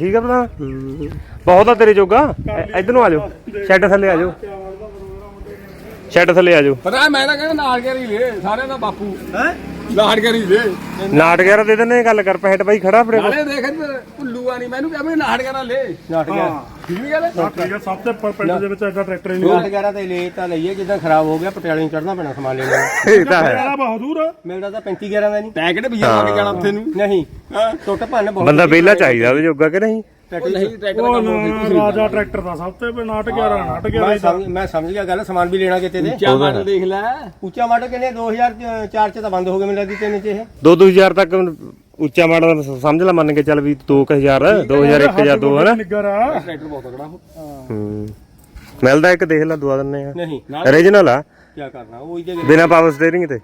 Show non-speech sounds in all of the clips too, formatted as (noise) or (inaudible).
ਠੀਕ ਆ ਭਰਾ ਬਹੁਤ ਆ ਤੇਰੇ ਜੋਗਾ। ਇੱਧਰ ਨੂੰ ਆ ਜਾਓ। ਸ਼ੈੱਡ ਥੱਲੇ ਆ ਜਾਓ। ਸ਼ੈੱਡ ਥੱਲੇ ਆ ਜਾਓ। ਪਤਾ ਮੈਂ ਤਾਂ ਕਹਿੰਦਾ ਨਾਲ ਕਰੀ ਲੈ ਸਾਰਿਆਂ ਦਾ ਬਾਪੂ। ਹੈ? ਲਾੜ ਕਰੀ ਨਾਟ ਦੇ। ਦਿੰਦੇ ਗੱਲ ਕਰ ਪੈਂਟ ਬਾਈ ਖੜਾ ਆਪਣੇ ਕੋਲ। ਨਾਲੇ ਦੇਖ ਇੱਧਰ ਭੁੱਲੂ ਆ ਨਹੀਂ ਮੈਨੂੰ ਕਿਹਾ ਵੀ ਲਾੜ ਕਰਾ ਲੈ। ਨਾਟ ਗਿਆ ਠੀਕ ਨਹੀਂ ਗੱਲ ਠੀਕ ਹੈ ਸਭ ਤੋਂ ਪ- ਪਿੰਡ ਦੇ ਵਿੱਚ ਐਡਾ ਟਰੈਕਟਰ ਹੀ ਨਹੀਂ ਨਾਟ ਗਿਆ ਤੇ ਲੈ ਤਾਂ ਲਈਏ ਜਿੱਦਾਂ ਖਰਾਬ ਹੋ ਗਿਆ ਪਟਿਆਲੇ ਨੂੰ ਚੜਨਾ ਪੈਣਾ ਸਮਾਨ ਲੈਣ ਨੂੰ। (laughs) ਇਹ ਤਾਂ ਹੈ। ਇਹਦਾ ਬਹੁਤ ਦੂਰ ਆ। ਮਿਲਦਾ ਤਾਂ 35 11 ਦਾ ਨਹੀਂ। ਤੈਂ ਕਿਹੜੇ ਬਈਆ ਲਾ ਕੇ ਜਾਣਾ ਉੱਥੇ ਨੂੰ ਨਹੀਂ ਟੁੱਟ ਭੰਨ ਬਹੁਤ ਬੰਦਾ ਵਿਹਲਾ ਚਾਹੀਦਾ ਉਹਦੇ ਜੋਗਾ ਕਿ ਨਹੀਂ? ਨਹੀਂ ਟਰੈਕਟਰ ਉਹ ਕੰਮ ਹੋ ਨਾ, ਰਾਜਾ ਟਰੈਕਟਰ ਦਾ ਸਭ ਤੋਂ ਨਾਟ 11 ਨਾਟ 11 ਮੈਂ ਸਮਝ ਮੈਂ ਸਮਝ ਗਿਆ ਗੱਲ ਸਮਾਨ ਵੀ ਲੈਣਾ ਕਿਤੇ ਦੇ ਕਿਆ ਮਾਡਲ ਦੇਖ ਲੈ। ਉੱਚਾ ਮਾਡਲ ਕਿੰਨੇ? 2004 ਚ ਤਾਂ ਬੰਦ ਹੋ ਗਏ ਮੈਨੂੰ ਲੱਗਦੀ ਤਿੰਨ ਚ ਇਹ। 2-2000 ਤੱਕ ਉੱਚਾ ਮਾਡਲ ਸਮਝ ਲਾ ਮੰਨ ਕੇ ਚੱਲ ਵੀ 2000 2001 ਜਾਂ 2 ਹਨਾ? ਨਿੱਗਰ ਆ। ਟਰੈਕਟਰ ਬਹੁਤ ਤਗੜਾ ਉਹ ਹੂੰ। ਮਿਲਦਾ ਇੱਕ ਦੇਖ ਲੈ ਦਵਾ ਦਿੰਨੇ ਆ। ਨਹੀਂ ਓਰੀਜਨਲ ਆ। ਕੀ ਕਰਨਾ ਉਹ ਹੀ ਜਗ੍ਹਾ ਬਿਨਾ ਪਾਵਰ ਸਟੀਅਰਿੰਗ ਤੇ।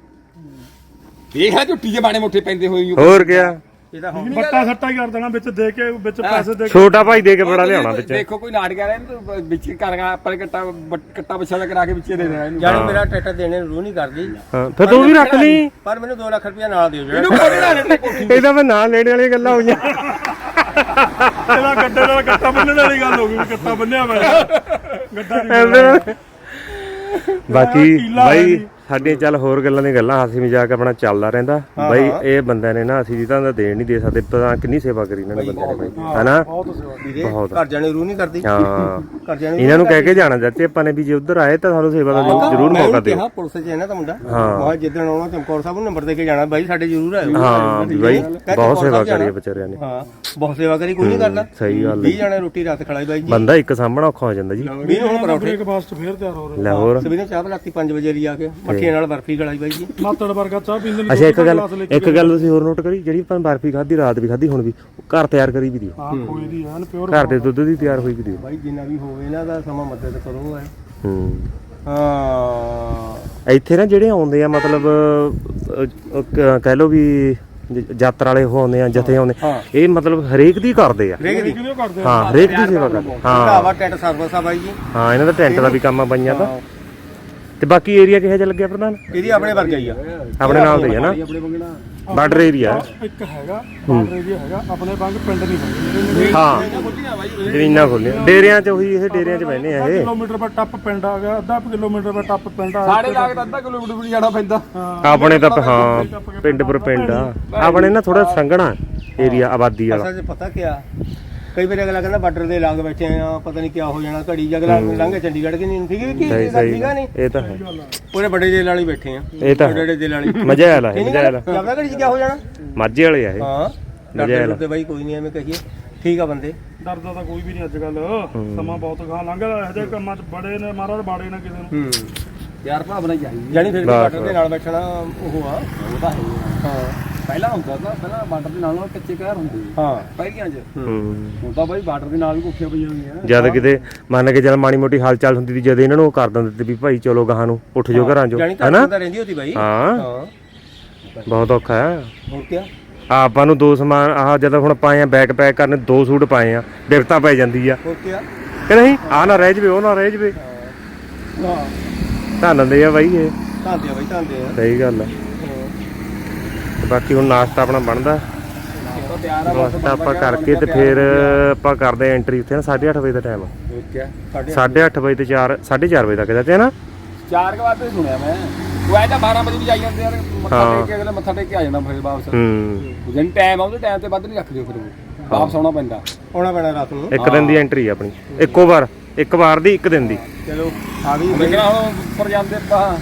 ਦੇਖ ਲੈ ਝੁੱਟੀ ਜੇ ਬਾਣੇ ਮੋਟੇ ਪੈਂਦੇ ਹੋਏ। ਹੋਰ ਕਿਆ? ਇਹ ਤਾਂ ਹੁਣ ਬੱਟਾ ਸੱਟਾ ਹੀ ਕਰ ਦੇਣਾ ਵਿੱਚ ਦੇ ਕੇ ਵਿੱਚ ਪੈਸੇ ਦੇ ਕੇ। ਛੋਟਾ ਭਾਈ ਦੇ ਕੇ ਬੜਾ ਲਿਆਉਣਾ ਵਿੱਚ। ਦੇਖੋ ਕੋਈ ਨਾੜ ਗਿਆ ਇਹਨੂੰ ਵਿੱਚ ਕਰਾਂਗਾ ਆਪਾਂ ਕੱਟਾ ਬੱਟ- ਕੱਟਾ ਬੱਛਾ ਦਾ ਕਰਾ ਕੇ ਵਿੱਚੇ ਦੇ ਦੇਣਾ ਇਹਨੂੰ। ਜਾਨੀ ਮੇਰਾ ਟਰੈਕਟਰ ਦੇਣੇ ਨੂੰ ਰੂਹ ਨਹੀਂ ਕਰਦੀ। ਹਾਂ ਫਿਰ ਤੂੰ ਵੀ ਰੱਖ ਲਈ। ਪਰ ਮੈਨੂੰ 2 ਲੱਖ ਰੁਪਇਆ ਨਾਲ ਦਿਓ ਜਿਹੜਾ। ਇਹਨੂੰ ਕੋਈ ਨਾ ਲੈਣੇ ਕੋਠੀ ਇਹਦਾ ਮੈਂ ਨਾਂ ਲੈਣ ਵਾਲੀਆਂ ਗੱਲਾਂ ਹੋਈਆਂ। ਇਹਦਾ ਗੱਡੇ ਨਾਲ ਗੱਟਾ ਬੰਨਣ ਵਾਲੀ ਗੱਲ ਹੋ ਗਈ ਵੀ ਗੱਟਾ ਬੰਨਿਆ ਹੋਇਆ। ਗੱਡਾ ਨਹੀਂ ਬਾਕੀ ਬਾਈ ਹੈ ਸਾਡੀਆਂ ਚੱਲ ਹੋਰ ਗੱਲਾਂ ਦੀਆਂ ਗੱਲਾਂ ਹਾਸੀ ਮਜ਼ਾਕ ਆਪਣਾ ਚੱਲਦਾ ਰਹਿੰਦਾ। ਬਾਈ ਇਹ ਬੰਦਿਆਂ ਨੇ ਨਾ ਅਸੀਂ ਜੀ ਤਾਂ ਦੇਣ ਨਹੀਂ ਦੇ ਸਕਦੇ ਪਤਾ ਕਿੰਨੀ ਸੇਵਾ ਕਰੀ ਇਹਨਾਂ ਨੇ ਬੰਦਿਆਂ ਨੇ ਬਾਈ। ਹਨਾ? ਵੀਰੇ ਬਹੁਤ। ਘਰ ਜਾਣੇ ਰੂਹ ਨਹੀਂ ਕਰਦੀ। ਹਾਂ। ਘਰ ਜਾਣੇ ਇਹਨਾਂ ਨੂੰ ਕਹਿ ਕੇ ਜਾਣਾ ਚਾਚੇ ਆਪਾਂ ਨੇ ਵੀ ਜੇ ਉਧਰ ਆਏ ਤਾਂ ਸਾਨੂੰ ਸੇਵਾ ਦਾ ਜ਼ਰੂਰ ਮੌਕਾ ਦਿਓ। ਕਿਹਾ ਪੁਲਿਸ 'ਚ ਹੈ ਨਾ ਤਾਂ ਮੁੰਡਾ। ਹਾਂ। ਮੈਂ ਜਿੱਦਣ ਆਉਣਾ ਚਮਕੌਰ ਸਾਹਿਬ ਨੂੰ ਨੰਬਰ ਦੇ ਕੇ ਜਾਣਾ ਬਾਈ ਸਾਡੇ ਜ਼ਰੂਰ ਆਇਓ। ਹਾਂ ਵੀ ਬਾਈ ਬਹੁਤ ਸੇਵਾ ਕਰੀ ਹੈ। ਵਿਚਾਰਿਆਂ ਨੇ। ਹਾਂ ਬਹੁਤ ਸੇਵਾ ਕਰੀ ਕੋਈ ਨਹੀਂ ਕਰਦਾ। ਸਹੀ ਗੱਲ 20 ਜਣੇ ਰੋਟੀ ਰਾਤ ਖਲਾਈ ਬਾਈ ਜੀ। ਬੰਦਾ ਇੱਕ ਸਾਹਮਣਾ ਔਖਾ ਹੋ ਜਾਂਦਾ ਜੀ। 20 ਨੂੰ ਹੁਣ ਪਰੌਠੇ। ਬ੍ਰੇਕਫਾਸਟ ਫੇਰ ਤਿਆਰ ਹੋ ਰਿਹਾ ਲੈ ਹੋਰ ਸਵੇਰੇ ਚਾਹ ਰਾਤੀ 5 ਵਜੇ ਲਈ ਆ ਕੇ। ਮੱਠੀਆਂ ਨਾਲ ਬਰਫੀ ਖਲਾਈ ਬਾਈ ਜੀ। ਮਾਤੜ ਵਰਗਾ ਚਾਹ ਪੀਂਦੇ ਨੇ ਅੱਛਾ ਇੱਕ ਗੱਲ ਇੱਕ ਗੱਲ ਤੁਸੀਂ ਹੋਰ ਨੋਟ ਕਰੀ ਜਿਹੜੀ ਆਪਾਂ ਬਰਫੀ ਖਾਧੀ ਰਾਤ ਵੀ ਖਾਧੀ ਹੁਣ ਵੀ ਘਰ ਤਿਆਰ ਕਰੀ ਵੀ ਦਿਓ। ਹਾਂ ਕੋਈ ਦੀ ਐਨ ਪਿਓਰ ਘਰ ਦੇ ਦੁੱਧ ਦੀ ਤਿਆਰ ਹੋਈ ਵੀ ਦਿਓ। ਬਾਈ ਜਿੰਨਾ ਵੀ ਹੋਵੇ ਇਹਨਾਂ ਦਾ ਸਮਾਂ ਮਦਦ ਕਰੋ ਐ ਹੂੰ। ਹਾਂ। ਇੱਥੇ ਨਾ ਜਿਹੜੇ ਆਉਂਦੇ ਆ ਮਤਲਬ ਕਹਿ ਲੋ ਵੀ ਯਾਤਰਾ ਵਾਲੇ ਉਹ ਆਉਂਦੇ ਆ ਜਥੇ ਆਉਂਦੇ। ਇਹ ਮਤਲਬ ਹਰੇਕ ਦੀ ਕਰਦੇ ਆ। ਦੀ? ਹਾਂ ਹਰੇਕ ਦੀ ਸੇਵਾ ਕਰਦੇ ਹਾਂ। ਭਰਾਵਾ ਟੈਂਟ ਸਰਵਿਸ ਆ ਬਾਈ ਜੀ। ਹਾਂ ਇਹਨਾਂ ਦਾ ਟੈਂਟ ਦਾ ਵੀ ਕੰਮ ਆ ਬਾਈਆਂ ਦਾ। ਤੇ ਬਾਕੀ ਏਰੀਆ ਕਿਹੋ ਜਿਹਾ ਲੱਗਿਆ ਪ੍ਰਧਾਨ? ਇਹਦੀ ਆਪਣੇ ਵਰਗਾ ਹੀ ਆ। ਆਪਣੇ ਨਾਲ ਦੇ ਹੀ ਨਾ? ਬਾਰਡਰ ਏਰੀਆ ਇੱਕ ਹੈਗਾ ਬਾਰਡਰ ਏਰੀਆ ਹੈਗਾ ਆਪਣੇ ਵਾਂਗ ਪਿੰਡ ਨਹੀਂ ਹੈਗੇ ਹਾਂ। ਜ਼ਮੀਨਾਂ ਖੋਲੀਆਂ ਡੇਰਿਆਂ 'ਚ ਉਹੀ ਇਹ ਡੇਰਿਆਂ 'ਚ ਬਹਿਨੇ ਆ ਇਹ। ਕਿਲੋਮੀਟਰ ਪਰ ਟੱਪ ਪਿੰਡ ਆ ਗਿਆ ਅੱਧਾ ਕਿਲੋਮੀਟਰ ਪਰ ਟੱਪ ਪਿੰਡ ਆ ਸਾਡੇ ਲਾਗ ਅੱਧਾ ਕਿਲੋਮੀਟਰ ਵੀ ਜਾਣਾ ਪੈਂਦਾ। ਆਪਣੇ ਤਾਂ ਹਾਂ ਪਿੰਡ ਪਰ ਪਿੰਡ ਆ। ਆਪਣੇ ਨਾ ਥੋੜਾ ਸੰਘਣਾ ਏਰੀਆ ਆਬਾਦੀ ਵਾਲਾ। ਪਤਾ ਕਿਆ ਕਈ ਵਾਰ ਅਗਲਾ ਕਹਿੰਦਾ ਬਾਰਡਰ ਦੇ ਲਾਗ ਬੈਠੇ ਆ ਪਤਾ ਨਹੀਂ ਕਿਆ ਹੋ ਜਾਣਾ ਘੜੀ ਜਗਲਾ ਲੰਘੇ ਚੰਡੀਗੜ੍ਹ ਕਿ ਨਹੀਂ ਠੀਕ ਹੈ ਕੀ ਸਹੀ ਸਹੀ ਠੀਕ ਨਹੀਂ? ਇਹ ਤਾਂ ਹੈ। ਪੂਰੇ ਵੱਡੇ ਜੇਲ੍ਹ ਵਾਲੀ ਬੈਠੇ ਆ। ਇਹ ਤਾਂ ਵੱਡੇ ਜੇਲ੍ਹ ਵਾਲੀ। (laughs) ਮਜ਼ਾ ਆਲਾ ਹੈ ਮਜ਼ਾ ਆਲਾ। ਜਬਦਾ ਘੜੀ ਕਿਆ ਹੋ ਜਾਣਾ? ਮਾਝੇ ਵਾਲੇ ਆ ਇਹ। ਹਾਂ ਆਲਾ। ਡਰਦੇ ਬਾਈ ਕੋਈ ਨਹੀਂ ਐਵੇਂ ਕਹੀਏ। ਠੀਕ ਆ ਬੰਦੇ। ਡਰਦਾ ਤਾਂ ਕੋਈ ਵੀ ਨਹੀਂ ਅੱਜ ਕੱਲ ਸਮਾਂ ਬਹੁਤ ਗਾਂ ਲੰਘਦਾ ਇਹੋ ਜਿਹੇ ਕੰਮਾਂ 'ਚ ਬੜੇ ਨੇ ਮਹਾਰਾਜ ਬਾੜੇ ਨਾ ਕਿਸੇ ਨੂੰ। ਹੂੰ। ਯਾਰ ਭਾਵਨਾ ਚਾਹੀਦੀ ਜਾਨੀ ਫਿਰ ਬਾਰਡਰ ਦੇ ਨਾਲ ਬੈਠਣਾ ਉਹ ਆ ਉਹ ਤਾਂ ਹੈ ਹਾਂ। ਪਹਿਲਾਂ ਹੁੰਦਾ ਤਾਂ ਪਹਿਲਾਂ ਬਾਰਡਰ ਦੇ ਨਾਲ ਨਾਲ ਕੱਚੇ ਘਰ ਹੁੰਦੇ ਸੀ ਹਾਂ। ਪਹਿਲੀਆਂ 'ਚ। ਹੂੰ। ਹੁਣ ਤਾਂ ਬਾਈ ਬਾਰਡਰ ਦੇ ਨਾਲ ਵੀ ਕੋਠੀਆਂ ਪਈਆਂ ਹੋਈਆਂ। ਜਦ ਕਿਤੇ ਮੰਨ ਕੇ ਚੱਲ ਮਾੜੀ ਮੋਟੀ ਹਾਲਚਾਲ ਹੁੰਦੀ ਸੀ ਜਦ ਇਹਨਾਂ ਨੂੰ ਉਹ ਕਰ ਦਿੰਦੇ ਤੇ ਵੀ ਭਾਈ ਚਲੋ ਗਾਹਾਂ ਨੂੰ ਉੱਠ ਜਾਓ ਘਰਾਂ ਚੋਂ ਹੈਨਾ? ਤਾਂ ਰਹਿੰਦੀ ਹੁੰਦੀ ਬਾਈ। ਹਾਂ। ਹਾਂ। ਬਹੁਤ ਔਖਾ ਹੈ। ਹੋਰ ਕਿਆ? ਆਪਾਂ ਨੂੰ ਦੋ ਸਮਾਨ ਆਹ ਜਦੋਂ ਹੁਣ ਪਾਏ ਆ ਬੈਗ ਪੈਕ ਕਰਨ ਦੋ ਸੂਟ ਪਾਏ ਆ ਬਿਰਤਾ ਪੈ ਜਾਂਦੀ ਆ। ਹੋਰ ਕਿਆ? ਕਿ ਨਹੀਂ? ਆ ਨਾ ਰਹਿ ਜਵੇ ਉਹ ਨਾ ਰਹਿ ਜਵੇ। ਹਾਂ। ਧੰਨ ਦੇ ਆ ਬਾਈ ਇਹ। ਧੰਦੇ ਆ ਬਾਈ ਧੰਦੇ ਆ। ਸਹੀ ਗੱਲ ਆ। ਤੇ ਬਾਕੀ ਹੁਣ ਨਾਸ਼ਤਾ ਆਪਣਾ ਬਣਦਾ। ਤਾਂ ਆ ਨਾਸ਼ਤਾ ਆਪਾਂ ਕਰਕੇ ਤੇ ਫਿਰ ਆਪਾਂ ਕਰਦੇ ਐਂਟਰੀ ਉੱਥੇ ਨਾ 8:30 ਵਜੇ ਦਾ ਟਾਈਮ ਸਾਡੇ 8:30 ਵਜੇ ਤੇ 4 4:30 ਵਜੇ ਤੱਕ ਜਾਂਦੇ ਆ ਨਾ। ਚਾਰ ਕੁ ਵਾਰ ਸੁਣਿਆ ਮੈਂ। ਉਹ ਐ ਤਾਂ 12 ਵਜੇ ਵੀ ਜਾਈ ਜਾਂਦੇ ਯਾਰ ਮੱਥਾ ਹਾਂ। ਟੇਕ ਕੇ ਅਗਲੇ ਮੱਥਾ ਟੇਕ ਕੇ ਆ ਜਾਂਦਾ ਫਿਰ ਵਾਪਸ। ਹੂੰ। ਜਿੰਨ ਟਾਈਮ ਆਉਂਦੇ ਟਾਈਮ ਤੇ ਵੱਧ ਨਹੀਂ ਰੱਖਦੇ ਫਿਰ ਉਹ। ਵਾਪਸ ਆਉਣਾ ਪੈਂਦਾ। ਆਉਣਾ ਪੈਣਾ ਰਾਤ ਨੂੰ। ਇੱਕ ਦਿਨ ਦੀ ਐਂਟਰੀ ਆ ਆਪਣੀ। ਇੱਕੋ ਵਾਰ ਇੱਕ ਵਾਰ ਦੀ ਇੱਕ ਦਿਨ ਦੀ। ਚਲੋ ਆ ਵੀ ਲੇਕਿਨ ਹੁਣ ਉੱਪਰ ਜਾਂਦੇ ਆਪਾਂ।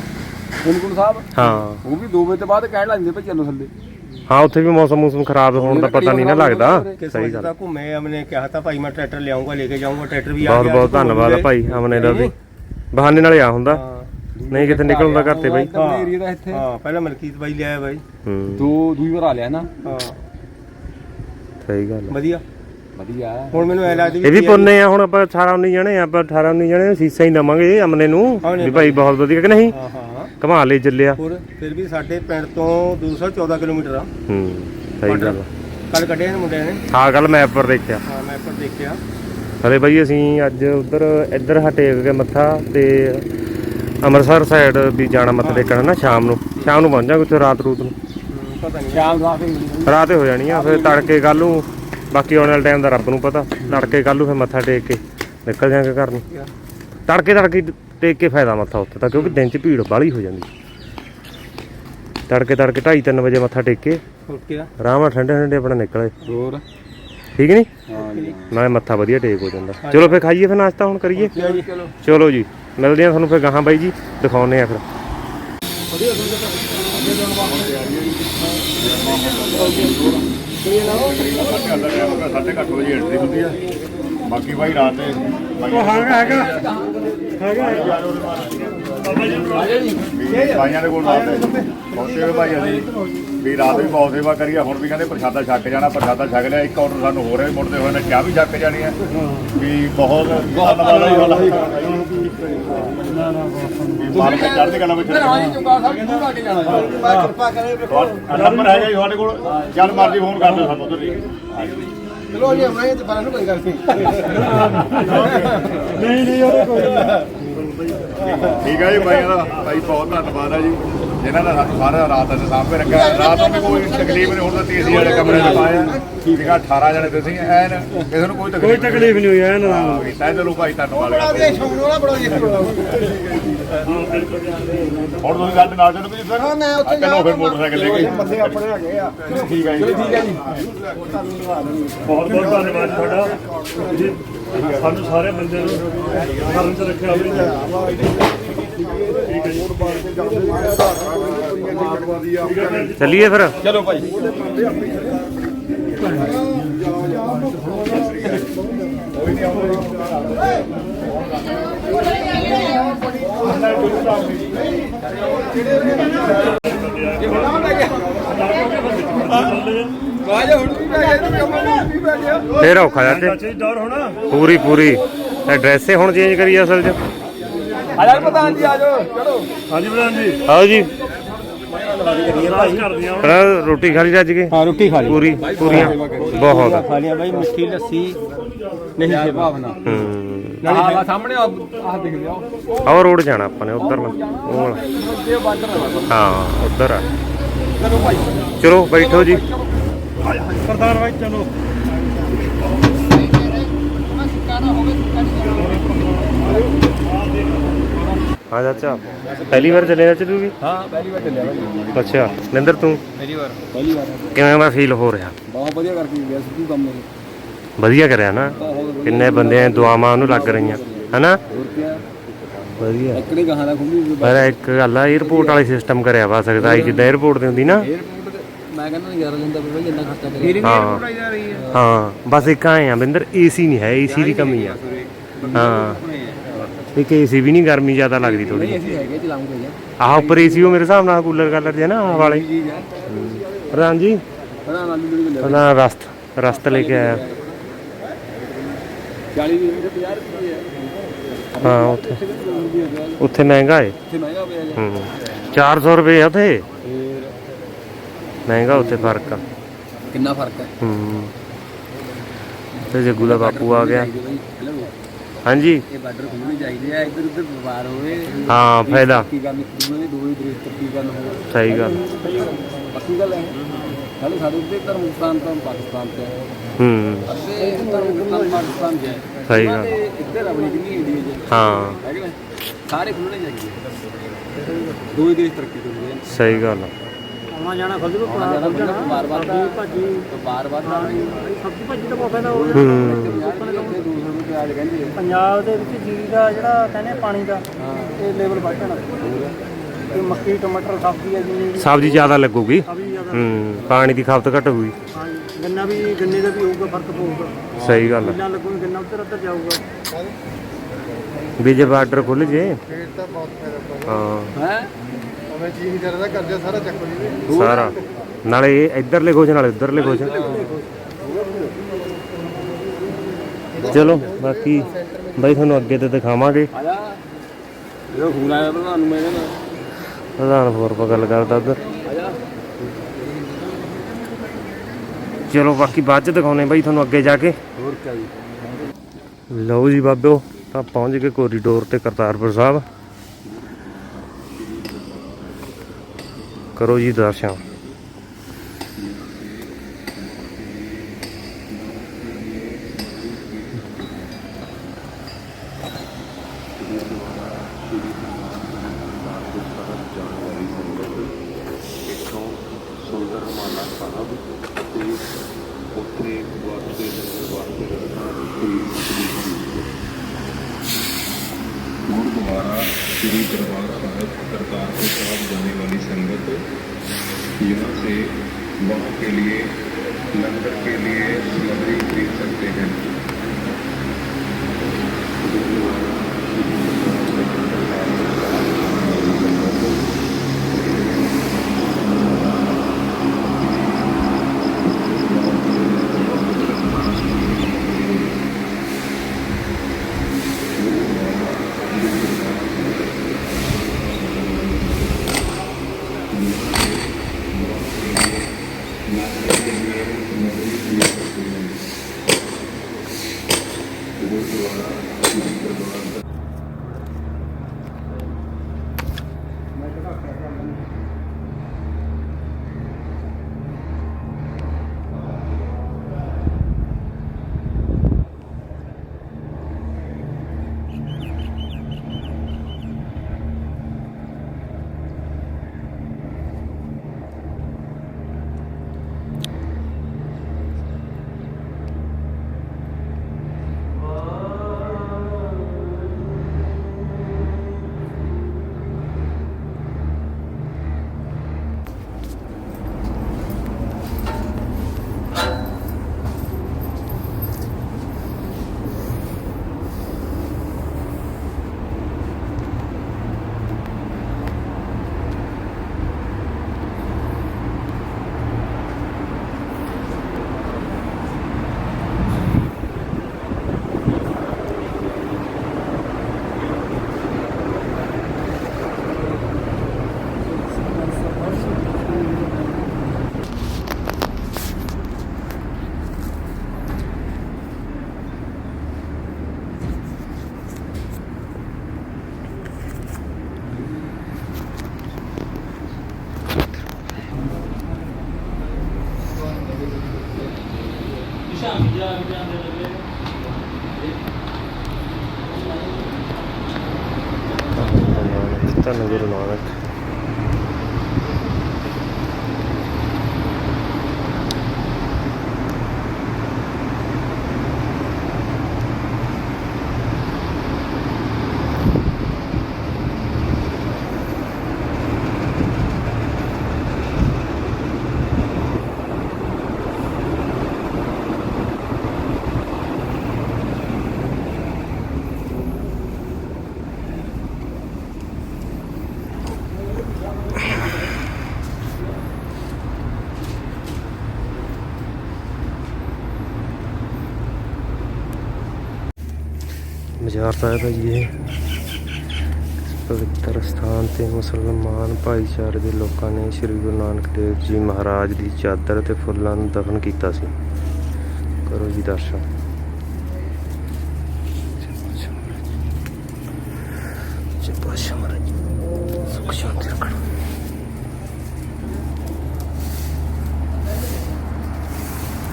ਸਾਹਿਬ? ਹਾਂ। ਉਹ ਵੀ 2 ਵਜੇ ਤੋਂ ਬਾਅਦ ਕਹਿਣ ਲੱਗ ਜਾਂਦੇ ਭਾਈ ਚੱਲੋ ਥੱਲੇ। ਹਾਂ ਉੱਥੇ ਵੀ ਮੌਸਮ ਮੂਸਮ ਖਰਾਬ ਹੋਣ ਦਾ ਪਤਾ ਨਹੀਂ ਨਾ ਲੱਗਦਾ। ਸਹੀ ਗੱਲ। ਤੱਕ ਘੁੰਮੇ ਅਮਨੇ ਕਿਹਾ ਤਾਂ ਭਾਈ ਮੈਂ ਟਰੈਕਟਰ ਲਿਆਉਂਗਾ ਲੈ ਕੇ ਜਾਊਂਗਾ ਟਰੈਕਟਰ ਵੀ ਆ ਬਹੁਤ ਗਿਆ ਬਹੁਤ ਧੰਨਵਾਦ ਆ ਭਾਈ ਅਮਨੇ ਦਾ ਵੀ। ਬਹਾਨੇ ਨਾਲ ਹੀ ਆ ਹੁੰਦਾ। ਹਾਂ ਨਹੀਂ ਕਿਤੇ ਨਿਕਲਦਾ ਘਰ ਤੇ ਬਾਈ। ਹਾਂ ਏਰੀਆ ਦਾ ਇੱਥੇ। ਹਾਂ ਪਹਿਲਾਂ ਮਲਕੀਤ ਬਾਈ ਲਿਆਇਆ ਬਾਈ। ਹੂੰ। ਦੋ ਦੂਈ ਵਾਰ ਆ ਲਿਆ ਨਾ। ਹਾਂ। ਸਹੀ ਗੱਲ। ਵਧੀਆ। ਵਧੀਆ। ਹੁਣ ਮੈਨੂੰ ਐ ਲੱਗਦੀ ਇਹ ਵੀ ਪੁੰਨੇ ਆ ਹੁਣ ਆਪਾਂ 18 19 ਜਣੇ ਆ ਆਪਾਂ 18 19 ਜਣੇ ਸੀਸਾ ਹੀ ਦਵਾਂਗੇ ਅਮਨੇ ਨੂੰ ਵੀ ਭਾਈ ਬਹੁਤ ਵਧੀਆ ਕਿ ਨਹੀਂ? ਹਾਂ ਹਾਂ। ਘਮਾ ਲੈ ਚੱਲਿਆ। ਹੋਰ ਫਿਰ ਵੀ ਸਾਡੇ ਪਿੰਡ ਤੋਂ 214 ਕਿਲੋਮੀਟਰ ਆ। ਹੂੰ ਸਹੀ ਗੱਲ। ਕੱਲ ਕੱਢਿਆ ਨੇ ਮੁੰਡਿਆਂ ਨੇ। ਹਾਂ ਕੱਲ ਮੈਪ ਪਰ ਦੇਖਿਆ। ਹਾਂ ਮੈਂ ਪਰ ਦੇਖਿਆ। ਹਲੇ ਬਾਈ ਅਸੀਂ ਅੱਜ ਉਧਰ ਇੱਧਰ ਹਟੇਕ ਕੇ ਮੱਥਾ ਤੇ ਅੰਮ੍ਰਿਤਸਰ ਸਾਈਡ ਵੀ ਜਾਣਾ ਮੱਥਾ ਟੇਕਣ ਨਾ ਸ਼ਾਮ ਨੂੰ। ਸ਼ਾਮ ਨੂੰ ਪਹੁੰਚ ਜਾਾਂਗੇ ਉੱਥੇ ਰਾਤ ਰੂਤ ਨੂੰ। ਪਤਾ ਨਹੀਂ ਸ਼ਾਮ ਰਾਤ ਹੀ ਹੋ ਜਾਣੀ ਆ ਫਿਰ ਤੜਕੇ ਕੱਲ ਨੂੰ ਬਾਕੀ ਆਉਣ ਵਾਲੇ ਟਾਈਮ ਦਾ ਰੱਬ ਨੂੰ ਪਤਾ। ਤੜਕੇ ਕੱਲ ਨੂੰ ਫਿਰ ਮੱਥਾ ਟੇਕ ਕੇ ਨਿਕਲ ਜਾਾਂਗੇ ਘਰ ਨੂੰ। ਤੜਕੇ ਤੜਕੇ ਟੇਕ ਕੇ ਫਾਇਦਾ ਮੱਥਾ ਉੱਥੇ ਤਾਂ ਕਿਉਂਕਿ ਦਿਨ 'ਚ ਭੀੜ ਬਾਹਲੀ ਹੋ ਜਾਂਦੀ। ਤੜਕੇ ਤੜਕੇ 2:30 ਵਜੇ ਮੱਥਾ ਟੇਕ ਕੇ ਓਕੇ। ਆ ਆਰਾਮ ਨਾਲ ਠੰਡੇ ਠੰਡੇ ਆਪਣਾ ਨਿਕਲੇ। ਹੋਰ? ਠੀਕ ਨਹੀਂ? ਹਾਂ ਜੀ। ਨਾਲੇ ਮੱਥਾ ਵਧੀਆ ਟੇਕ ਹੋ ਜਾਂਦਾ। ਚਲੋ ਫਿਰ ਖਾਈਏ ਫਿਰ ਨਾਸ਼ਤਾ ਹੁਣ ਕਰੀਏ। ਚਲੋ। ਚਲੋ ਜੀ ਮਿਲਦੇ ਆ ਤੁਹਾਨੂੰ ਫਿਰ ਗਾਹਾਂ ਬਾਈ ਜੀ ਦਿਖਾਉਨੇ ਆ ਫਿਰ। ਸਾਢੇ ਬਾਕੀ ਭਾਈ ਰਾਤ ਦੇ ਉਹ ਹੈਗਾ ਹੈਗਾ। ਹੈਗਾ। ਵੀ ਭਾਈਆਂ ਦੇ ਕੋਲ ਰਾਤ ਦੇ ਪਹੁੰਚੇ ਹੋਏ ਭਾਈ ਅਸੀਂ। ਵੀ ਰਾਤ ਵੀ ਬਹੁਤ ਸੇਵਾ ਕਰੀਏ ਹੁਣ ਵੀ ਕਹਿੰਦੇ ਪ੍ਰਸ਼ਾਦਾ ਛੱਕ ਜਾਣਾ ਪ੍ਰਸ਼ਾਦਾ ਛਕ ਲਿਆ ਇੱਕ ਆਰਡਰ ਸਾਨੂੰ ਹੋ ਰਿਹਾ ਮੁੜਦੇ ਹੋਏ ਨੇ ਚਾਹ ਵੀ ਛੱਕ ਜਾਣੀ ਹੈ ਵੀ ਬਹੁਤ ਧੰਨਵਾਦ ਹੈ ਤੁਹਾਡਾ ਵੀ ਮਾਲਕ ਚੜ੍ਹਦੀ ਕਲਾ ਵਿੱਚ ਕਰੇ ਨੰਬਰ ਹੈਗਾ ਜੀ ਤੁਹਾਡੇ ਕੋਲ। ਜਦ ਮਰਜ਼ੀ ਫੋਨ ਕਰ ਦਿਓ ਸਾਨੂੰ ਉਧਰ ਜੀ ਚਲੋ ਜੀ ਹੁਣੇ ਤੇ ਪਰ ਨੂੰ ਕੋਈ ਗੱਲ ਨਹੀਂ। ਨਹੀਂ ਨਹੀਂ ਉਹਦੇ ਕੋਈ ਠੀਕ ਹੈ ਜੀ ਭਾਈਆਂ ਦਾ ਭਾਈ ਬਹੁਤ ਧੰਨਵਾਦ ਹੈ ਜੀ। ਜਿਨ੍ਹਾਂ ਦਾ ਸਾਨੂੰ ਸਾਰਾ ਰਾਤ ਦੇ ਸਾਹਮਣੇ ਰੱਖਿਆ ਰਾਤ ਨੂੰ ਵੀ ਕੋਈ ਤਕਲੀਫ ਨਹੀਂ ਹੁਣ ਤਾਂ ਤੀਸੀ ਵਾਲੇ ਕਮਰੇ 'ਚ ਪਾਇਆ ਠੀਕ ਹੈ 18 ਜਣੇ ਤੁਸੀਂ ਐਨ ਕਿਸੇ ਨੂੰ ਕੋਈ ਕੋਈ ਤਕਲੀਫ ਤਕਲੀਫ ਨਹੀਂ ਹੋਈ ਐ ਨਾ ਕੀਤਾ ਚਲੋ ਭਾਈ ਧੰਨਵਾਦ। ਬੜਾ ਦੇ ਸ਼ੌਂਕ ਵਾਲਾ ਬੜਾ ਜੀ ਹੁਣ ਤੁਸੀਂ ਸਾਡੇ ਨਾਲ ਚੱਲੋ ਜੀ ਸਰ ਹਾਂ, ਮੈਂ ਉੱਥੇ ਚਲੋ ਫਿਰ ਮੋਟਰਸਾਈਕਲ ਲੈ ਕੇ। ਬੰਦੇ ਆਪਣੇ ਹੈਗੇ ਆ। ਠੀਕ ਹੈ ਜੀ। ਠੀਕ ਹੈ ਜੀ। ਬਹੁਤ ਬਹੁਤ ਧੰਨਵਾਦ ਤੁਹਾਡਾ। ਤੁਸੀਂ ਸਾਨੂੰ ਸਾਰੇ ਬੰਦੇ ਨੂੰ ਕਰਨ ਚ ਰੱਖਿਆ ਹੋਵੇ ਚੱਲੀਏ ਫਿਰ? ਚਲੋ ਭਾਈ। ਵਾਜਾ ਹੁਣ ਵੀ ਪੈ ਗਿਆ ਤੂੰ। ਕੰਮ ਵੀ ਪੈ ਗਿਆ ਫੇਰ ਔਖਾ ਜਾਂਦੇ ਡਰ ਹੋਣਾ। ਪੂਰੀ ਪੂਰੀ। ਇਹ ਡਰੈਸੇ ਹੁਣ ਚੇਂਜ ਕਰੀ ਅਸਲ 'ਚ। ਆ ਜਾ ਪ੍ਰਧਾਨ ਜੀ ਆ ਜਾਓ। ਚਲੋ। ਹਾਂਜੀ ਪ੍ਰਧਾਨ ਜੀ। ਆਓ ਜੀ। ਰੋਟੀ ਖਾ ਲਈ ਰੱਜ ਕੇ? ਹਾਂ ਰੋਟੀ ਖਾ ਲਈ। ਪੂਰੀ ਪੂਰੀਆਂ। ਬਹੁਤ। ਖਾ ਲਿਆ ਬਾਈ ਮਿੱਠੀ ਲੱਸੀ। ਨਹੀਂ ਯਾਰ ਭਾਵਨਾ। ਹੂੰ। ਆਹ ਸਾਹਮਣੇ ਆਹ ਦਿਖ ਲਿਆ ਆਹ ਰੋਡ ਜਾਣਾ ਆਪਾਂ ਨੇ ਉਧਰ ਨੂੰ। ਉਹ ਵਾਲਾ। ਹਾਂ ਉਧਰ ਆ। ਚਲੋ ਬੈਠੋ ਜੀ। ਪ੍ਰਧਾਨ ਭਾਈ ਚਲੋ। ਹਾਂ ਚਾਚਾ। ਪਹਿਲੀ ਵਾਰ ਚੱਲੇ ਚਾਚਾ ਤੂੰ ਵੀ? ਹਾਂ ਪਹਿਲੀ ਵਾਰ ਚੱਲਿਆ ਭਾਈ ਅੱਛਾ ਨਿੰਦਰ ਤੂੰ? ਮੇਰੀ ਵਾਰ। ਪਹਿਲੀ ਵਾਰ। ਕਿਵੇਂ ਦਾ ਫੀਲ ਹੋ ਰਿਹਾ? ਬਹੁਤ ਵਧੀਆ ਕਰਕੇ ਗਿਆ ਸਿੱਧੂ ਕੰਮ ਇਹ। ਵਧੀਆ ਕਰਿਆ ਨਾ। ਕਿੰਨੇ ਬੰਦਿਆਂ ਦੀਆਂ ਦੁਆਵਾਂ ਉਹਨੂੰ ਲੱਗ ਰਹੀਆਂ। ਹਨਾ? ਵਧੀਆ। ਇੱਕ ਨੇ ਕਹਾਣਾ ਖੁੰਮੀ ਵੀ ਪਰ ਇੱਕ ਗੱਲ ਆ 에어ਪੋਰਟ ਵਾਲੇ ਸਿਸਟਮ ਕਰਿਆ ਵਾ ਸਕਦਾ ਸੀ, ਜਿੱਦਾਂ 에어ਪੋਰਟ ਦੀ ਹੁੰਦੀ ਨਾ। ਮੈਂ ਕਹਿੰਦਾ ਨਜ਼ਾਰਾ ਲੈਂਦਾ ਵੀ ਇੰਨਾ ਖਰਚਾ ਕਰੇ ਹਾਂ। ਹਾਂ ਬਸ ਇੱਕ ਆਏ ਆ ਬਿੰਦਰ ਏਸੀ ਨਹੀਂ ਹੈ ਏਸੀ ਦੀ ਕਮੀ ਆ। ਹਾਂ। ਇੱਕ ਏਸੀ ਵੀ ਨਹੀਂ ਗਰਮੀ ਜ਼ਿਆਦਾ ਲੱਗਦੀ ਥੋੜੀ ਅਸੀਂ ਹੈਗੇ ਚਲਾਉਂਗੇ ਯਾਰ ਆਹ ਉੱਪਰ ਏਸੀ ਉਹ ਮੇਰੇ ਹਿਸਾਬ ਨਾਲ ਕੂਲਰ ਕਾਲਰ ਜੇ ਨਾ ਆਹ ਵਾਲੇ। ਚੀਜ਼ ਹੈ ਪ੍ਰਧਾਨ ਜੀ? ਗਿਆ ਉਹਨਾਂ ਰਸਤ ਰਸਤ ਲੈ ਕੇ ਆਇਆ। 40 ਦੀ 50 ਰੁਪਏ ਹੈ ਹਾਂ ਉੱਥੇ। ਉੱਥੇ ਮਹਿੰਗਾ ਏ। ਇੱਥੇ ਮਹਿੰਗਾ ਪਿਆ ਜੀ। ਹੂੰ 400 ਰੁਪਏ ਆ ਉੱਥੇ। ਮਹਿੰਗਾ ਉੱਥੇ ਫ਼ਰਕ ਆ। ਕਿੰਨਾ ਫ਼ਰਕ ਹੈ ਹੂੰ। ਤੇ ਜੱਗੂ ਦਾ ਬਾਪੂ ਆ ਗਿਆ। ਹਾਂਜੀ। ਇਹ ਬਾਰਡਰ ਖੁੱਲਣੇ ਚਾਹੀਦੇ ਆ ਇੱਧਰ ਉੱਧਰ ਵਪਾਰ ਹੋਵੇ। ਹਾਂ ਫਾਇਦਾ। ਕੀ ਗੱਲ ਦੂਏ ਦੀ ਦੋਈ ਦਰੇਸ ਤਰੱਕੀ ਗੱਲ ਹੋਵੇ। ਸਹੀ ਗੱਲ। ਪੱਕੀ ਗੱਲ ਹੈ ਹਾਲੇ ਸਾਡੇ ਉੱਤੇ ਧਰਮਸਤਾਨ ਤੋਂ ਪਾਕਿਸਤਾਨ ਤੇ ਹੈ। ਅੱਧੇ ਧਰਮਸਤਾਨ ਪਾਕਿਸਤਾਨ ਹੈ। ਸਹੀ ਗੱਲ। ਇੱਧਰ ਆਪਣੀ ਕਿੰਨੀ ਇੰਡੀਆ ਚ। ਹਾਂ। ਕਿ ਸਾਰੇ ਖੁੱਲਣੇ ਚਾਹੀਦੇ ਦੋਈ ਦੇਸ਼ ਤਰੱਕੀ ਕਰਦੇ ਸਹੀ ਗੱਲ। ਆਉਣਾ ਜਾਣਾ ਖੁੱਲ ਜੂ ਆ ਜਾਣਾ ਬੰਦਾ ਬਾਰ ਬਾਰ ਭਾਜੀ। ਬਾਰ ਬਾਰ ਸਬਜ਼ੀ ਭਾਜੀ ਤਾਂ ਬਹੁਤ ਫਾਇਦਾ ਹੋ ਹੂੰ। ਦੂਸਰੇ ਨੂੰ ਪਿਆਜ ਕਹਿੰਦੇ ਆ। ਪੰਜਾਬ ਦੇ ਵਿੱਚ ਜੀਰੀ ਦਾ ਜਿਹੜਾ ਕਹਿੰਦੇ ਪਾਣੀ ਦਾ ਇਹ ਲੈਵਲ ਵੱਧਣਾ ਤੇ ਮੱਕੀ ਟਮਾਟਰ ਸਬਜ਼ੀ ਆ ਜਿੰਨੀ ਸਬਜ਼ੀ ਜ਼ਿਆਦਾ ਲੱਗੂਗੀ। ਸਬਜ਼ੀ ਜ਼ਿਆਦਾ ਹੂੰ ਪਾਣੀ ਦੀ ਖਪਤ ਘੱਟ ਹੋਊਗੀ। ਹਾਂ ਗੰਨਾ ਵੀ ਗੰਨੇ ਦਾ ਵੀ ਹੋਊਗਾ ਫ਼ਰਕ ਪਊਗਾ। ਸਹੀ ਗੱਲ ਗੰਨਾ ਉੱਧਰ ਉੱਧਰ ਜਾਊਗਾ। ਵੀ ਜੇ ਬਾਰਡਰ ਖੁੱਲ ਜੇ। ਫੇਰ ਤਾਂ ਬਹੁਤ ਫਾਇਦਾ। ਹਾਂ। ਹੈਂ? ਉਹਨੇ ਚੀਜ਼ ਕਰਦਾ ਕਰਜ਼ਾ ਸਾਰਾ ਚੱਕ ਲਈ ਸਾਰਾ। ਨਾਲੇ ਇਹ ਇੱਧਰਲੇ ਖੁਸ਼ ਨਾਲੇ ਉੱਧਰਲੇ ਖੁਸ਼ ਚਲੋ ਬਾਕੀ ਬਾਈ ਤੁਹਾਨੂੰ ਅੱਗੇ ਤੇ ਦਿਖਾਵਾਂਗੇ। ਜਾ ਇਹ ਫੋਨ ਆਇਆ ਪ੍ਰਧਾਨ ਨੂੰ ਮੈਂ ਕਹਿੰਦਾ। ਪ੍ਰਧਾਨ ਹੋਰ ਪਾ ਗੱਲ ਕਰਦਾ ਉੱਧਰ। ਚਲੋ ਬਾਕੀ ਬਾਅਦ ਚ ਦਿਖਾਉਨੇ ਬਾਈ ਤੁਹਾਨੂੰ ਅੱਗੇ ਜਾ ਕੇ। ਹੋਰ ਕੀ ਜੀ। ਲਓ ਜੀ ਬਾਬਿਓ ਤਾਂ ਪਹੁੰਚ ਗਏ ਕੋਰੀਡੋਰ ਤੇ ਕਰਤਾਰਪੁਰ ਸਾਹਿਬ। ਕਰੋ ਜੀ ਦਰਸ਼ਨ। ਮਜ਼ਾਰ ਸਾਹਿਬ ਹੈ ਜੀ ਇਹ ਪਵਿੱਤਰ ਸਥਾਨ ਤੇ ਮੁਸਲਮਾਨ ਭਾਈਚਾਰੇ ਦੇ ਲੋਕਾਂ ਨੇ ਸ੍ਰੀ ਗੁਰੂ ਨਾਨਕ ਦੇਵ ਜੀ ਮਹਾਰਾਜ ਦੀ ਚਾਦਰ ਤੇ ਫੁੱਲਾਂ ਨੂੰ ਦਫਨ ਕੀਤਾ ਸੀ। ਕਰੋ ਜੀ ਦਰਸ਼ਨ। ਜੈ ਪਾਤਸ਼ਾਹ ਸੁਖ ਸ਼ਾਂਤੀ ਰੱਖਣਾ।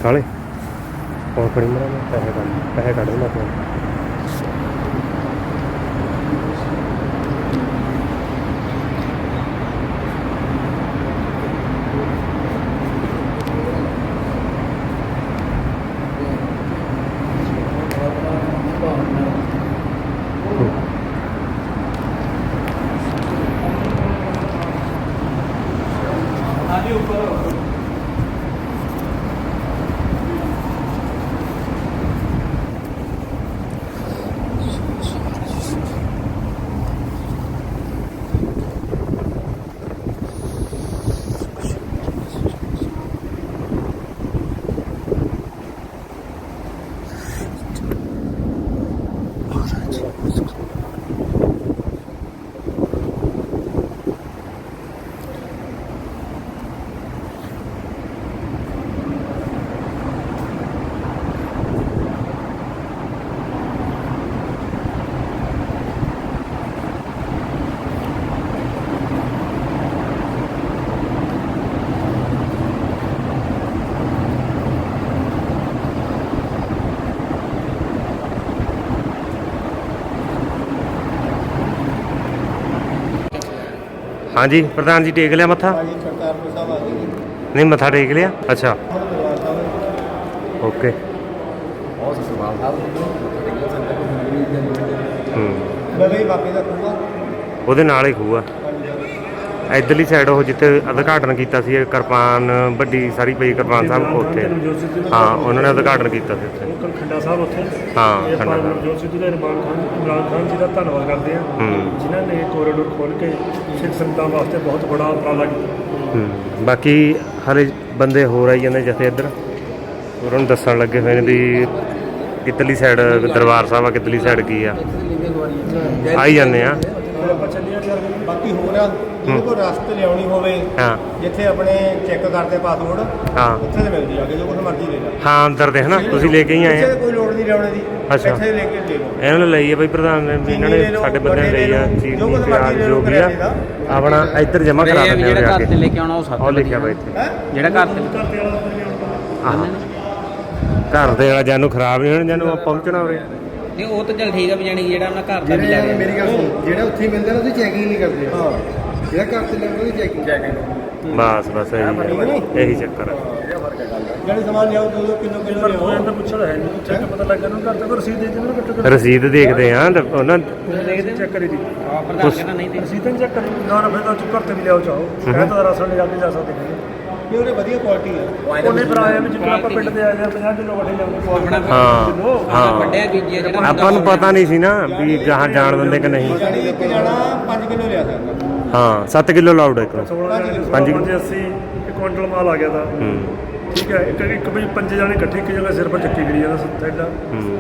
ਕਾਲੇ। ਹੋਰ ਫੜੀ ਮਰਾ ਮੈਂ ਪੈਸੇ ਕੱਢ ਪੈਸੇ ਕੱਢ ਮੈਂ ਆਪਣੇ ਹਾਂਜੀ ਪ੍ਰਧਾਨ ਜੀ ਟੇਕ ਲਿਆ ਮੱਥਾ? ਹਾਂਜੀ ਕਰਤਾਰਪੁਰ ਸਾਹਿਬ ਆ ਗਏ ਜੀ। ਨਹੀਂ ਮੱਥਾ ਟੇਕ ਲਿਆ? ਅੱਛਾ। ਓਕੇ। ਬਹੁਤ ਸਵਾਲ ਹੂੰ ਬਲੇ ਬਾਬੇ ਦਾ ਖੂਆ? ਉਹਦੇ ਨਾਲ ਹੀ ਖੂਆ। ਇਧਰਲੀ ਸਾਈਡ ਉਹ ਜਿੱਥੇ ਉਦਘਾਟਨ ਕੀਤਾ ਸੀ ਇਹ ਕਿਰਪਾਨ ਵੱਡੀ ਸਾਰੀ ਪਈ ਕਿਰਪਾਨ ਸਾਹਿਬ ਉੱਥੇ। ਹਾਂ ਉਹਨਾਂ ਨੇ ਉਦਘਾਟਨ ਕੀਤਾ ਸੀ ਉੱਥੇ। ਲੋਕਲ ਖੰਡਾ ਸਾਹਿਬ ਉੱਥੇ। ਹਾਂ ਖੰਡਾ ਸਾਹਿਬ। ਸਿੱਧੂ ਦਾ ਇਮਰਾਨ ਖਾਨ ਇਮਰਾਨ ਖਾਨ ਜੀ ਦਾ ਧੰਨਵਾਦ ਕਰਦੇ ਹੂੰ। ਜਿਨ੍ਹਾਂ ਨੇ ਕੋਰੀਡੋਰ ਖੋਲ ਕੇ ਸਿੱਖ ਸੰਗਤਾਂ ਵਾਸਤੇ ਬਹੁਤ ਬੜਾ ਉਪਰਾਲਾ ਕੀਤਾ। ਹੂੰ ਬਾਕੀ ਹਲੇ ਬੰਦੇ ਹੋਰ ਆਈ ਜਾਂਦੇ ਜਿੱਥੇ ਇੱਧਰ। ਉਹਨਾਂ ਨੂੰ ਦੱਸਣ ਲੱਗੇ ਹੋਏ ਨੇ ਵੀ ਕਿੱਧਰਲੀ ਸਾਈਡ ਦਰਬਾਰ ਸਾਹਿਬ ਆ ਕਿੱਧਰਲੀ ਸਾਈਡ ਕੀ ਆ? ਆਈ ਜਾਂਦੇ ਆ। ਬਾਕੀ ਹੋਰ ਆ ਜਿਹਦੇ ਕੋਲ ਰਸਤ ਲਿਆਉਣੀ ਹੋਵੇ ਹਾਂ। ਜਿੱਥੇ ਆਪਣੇ ਚੈੱਕ ਕਰਦੇ ਪਾਸਪੋਰਟ ਹਾਂ। ਉੱਥੇ ਤੇ ਆ ਕਿ ਜੋ ਕੁਝ ਮਰਜ਼ੀ ਲੈ ਲੈ। ਹਾਂ ਅੰਦਰ ਦੇ ਹਨਾ ਤੁਸੀਂ ਲੈ ਕੇ ਹੀ ਆਏ ਆ। ਕੋਈ ਲਿਆਉਣੇ ਦੀ ਅੱਛਾ। ਇੱਥੇ ਲੈ ਕੇ ਲੈ ਲਓ ਇਹਨਾਂ ਨੇ ਲਈ ਆ ਬਈ ਪ੍ਰਧਾਨ ਨੇ ਵੀ ਇਹਨਾਂ ਚੀਨੀ ਨੇ ਲਓ, ਸਾਡੇ ਬੰਦੇ ਨੇ ਲਈ ਆ ਜੋ ਚੀਨੀ ਕੁਛ ਪਿਆਜ਼ ਮਰਜ਼ੀ ਲੈ ਜੋ ਲਓ ਵੀ ਆ ਕਰਿਆਨੇ ਦਾ। ਆਪਣਾ ਇੱਧਰ ਜਮਾ ਕਰਾ ਇਹ ਵੀ ਦਿੰਦੇ ਜਿਹੜਾ ਆ ਘਰ ਤੇ ਲੈ ਕੇ ਆਉਣਾ ਉਹ ਸੱਤ ਉਹ ਲਿਖਿਆ ਬਈ ਇੱਥੇ। ਹੈ? ਜਿਹੜਾ ਘਰ ਤੇ ਘਰ ਤੇ ਵਾਲਾ ਉੱਧਰ ਵੀ ਆਉਣਾ ਆਹ ਘਰ ਦੇ ਵਾਲਾ ਜਾਨੂੰ ਖਰਾਬ ਨਹੀਂ ਹੋਣ ਜਾਨੂੰ ਪਹੁੰਚਣਾ ਹੋਵੇ। ਨਹੀਂ ਉਹ ਤਾਂ ਚੱਲ ਠੀਕ ਆ ਵੀ ਜਾਣੀ ਜਿਹੜਾ ਉਹਨਾਂ ਘਰ ਦਾ ਵੀ ਲੈ ਗਿਆ ਮੇਰੀ ਗੱਲ ਸੁਣ ਜਿਹੜਾ ਉੱਥੇ ਮਿਲਦਾ ਨਾ ਉਹਦੀ ਚੈਕਿੰਗ ਨਹੀਂ ਕਰਦੇ। ਹਾਂ। ਜਿਹੜਾ ਘਰ ਤੇ ਲੈਂਦਾ ਉਹਦੀ ਚੈਕਿੰਗ ਬਸ ਬਸ ਇਹੀ ਹੈ। ਇਹੀ ਚੱਕਰ ਹੈ। ਜਿਹੜੇ ਸਮਾਨ ਲਿਆਓ ਦੋ ਦੋ ਕਿਲੋ ਕਿਲੋ ਪਰ ਲਿਆਓ। ਕੋਈ ਤਾਂ ਪੁੱਛਦਾ ਹੈ ਨਹੀਂ ਚੈੱਕ ਪਤਾ ਲੱਗ ਗਿਆ ਨਾ ਘਰ ਤੇ ਕੋਈ ਰਸੀਦ ਦੇ ਦੇ ਨਾ ਕੱਟ ਰਸੀਦ ਦੇਖਦੇ ਆ ਤੇ ਉਹਨਾਂ ਦੇਖਦੇ ਚੈੱਕ ਕਰੀ ਦੀ। ਪ੍ਰਧਾਨ ਕਹਿੰਦਾ ਨਹੀਂ ਤੇ ਰਸੀਦ ਨਹੀਂ ਚੈੱਕ ਕਰੀ। ਨਾ ਨਾ ਫਿਰ ਤਾਂ ਘਰ ਤੇ ਵੀ ਲਿਆਓ ਚਾਹੋ। ਕਹਿੰਦਾ ਤਾਂ ਰਾਸ਼ਨ ਲੈ ਜਾ ਕੇ ਜਾ ਸਕਦੇ ਨੇ ਇਹ ਉਹਨੇ ਵਧੀਆ ਕੁਆਲਿਟੀ ਆ। ਉਹਨੇ ਫਿਰ ਆਇਆ ਵੀ ਜਿੱਦਾਂ ਆਪਾਂ ਪਿੰਡ ਦੇ ਆਏ ਆ 50 ਕਿਲੋ ਵੱਡੇ ਜਾਂਦੇ ਆਪਣਾ ਹਾਂ ਹਾਂ। ਵੱਡਿਆ ਬੀਜੀ ਆ ਜਿਹੜਾ ਆਪਾਂ ਨੂੰ ਪਤਾ ਨਹੀਂ ਸੀ ਨਾ ਵੀ ਗਾਹਾਂ ਜਾਣ ਦਿੰਦੇ ਕਿ ਨਹੀਂ। ਯਾਨੀ ਇੱਕ ਜਾਣਾ 5 ਕਿਲੋ ਲਿਆ ਸਕਦਾ ਹਾਂ 7 ਕਿਲੋ ਲਾਊਡ ਇੱਕ। 16 ਜਾਣੇ ਪੰਜ- 5 80 ਇੱਕ ਕੁਇੰਟਲ ਮਾਲ ਆ ਗਿਆ ਦਾ ਹੂੰ। ਠੀਕ ਹੈ ਇੱਕ ਇੱਕ ਵੀ ਪੰਜ ਜਾਣੇ ਇਕੱਠੇ ਇੱਕ ਜਗ੍ਹਾ ਸਿਰ ਪਰ ਚੱਕੀ ਫਿਰੀ ਜਾਂਦਾ ਥੈਲਾ ਹੂੰ।